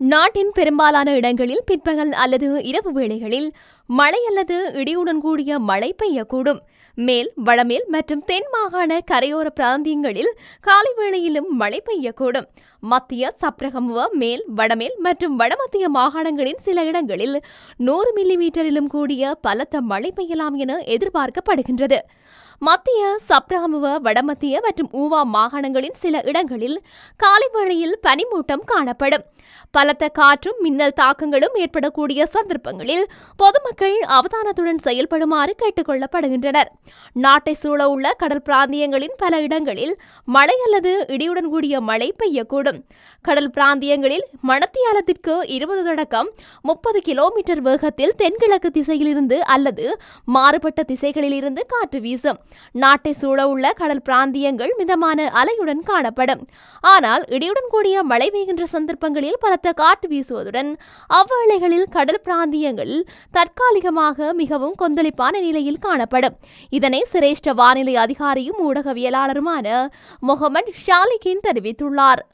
நாட்டின் பெரும்பாலான இடங்களில் பிற்பகல் அல்லது இரவு வேளைகளில் மழை அல்லது இடியுடன் கூடிய மழை பெய்யக்கூடும். மேல் வடமேல் மற்றும் தென் மாகாண கரையோர பிராந்தியங்களில் காலை வேளையிலும் மழை பெய்யக்கூடும். மத்திய சப்ரகமுவ மேல் வடமேல் மற்றும் வடமத்திய மாகாணங்களின் சில இடங்களில் நூறு மில்லிமீட்டரிலும் கூடிய பலத்த மழை பெய்யலாம் என எதிர்பார்க்கப்படுகின்றது. மத்திய சப்ரகமுவ வடமத்திய மற்றும் ஊவா மாகாணங்களின் சில இடங்களில் காலை வேளையில் பனிமூட்டம் காணப்படும். பலத்த காற்றும் மின்னல் தாக்கங்களும் ஏற்படக்கூடிய சந்தர்ப்பங்களில் பொதுமக்கள் அவதானத்துடன் செயல்படுமாறு கேட்டுக் கொள்ளப்படுகின்றனர். நாட்டை சூழ உள்ள கடல் பிராந்தியங்களின் பல இடங்களில் மழை அல்லது இடியுடன் கூடிய மழை பெய்யக்கூடும். கடல் பிராந்தியங்களில் மணத்தியாலத்திற்கு இருபது தொடக்கம் முப்பது கிலோமீட்டர் வேகத்தில் தென்கிழக்கு திசையிலிருந்து அல்லது மாறுபட்ட திசைகளிலிருந்து காற்று வீசும். நாட்டை சூழ உள்ள கடல் பிராந்தியங்கள் மிதமான அலையுடன் காணப்படும். ஆனால் இடியுடன் கூடிய மழை பெய்கின்ற சந்தர்ப்பங்களில் பலத்த காற்று வீசுவதுடன் அவ்வேளைகளில் கடல் பிராந்தியங்கள் தற்காலிகமாக மிகவும் கொந்தளிப்பான நிலையில் காணப்படும். இதனை சிரேஷ்ட வானிலை அதிகாரியும் ஊடகவியலாளருமான முகமது ஷாலிகின் தெரிவித்துள்ளார்.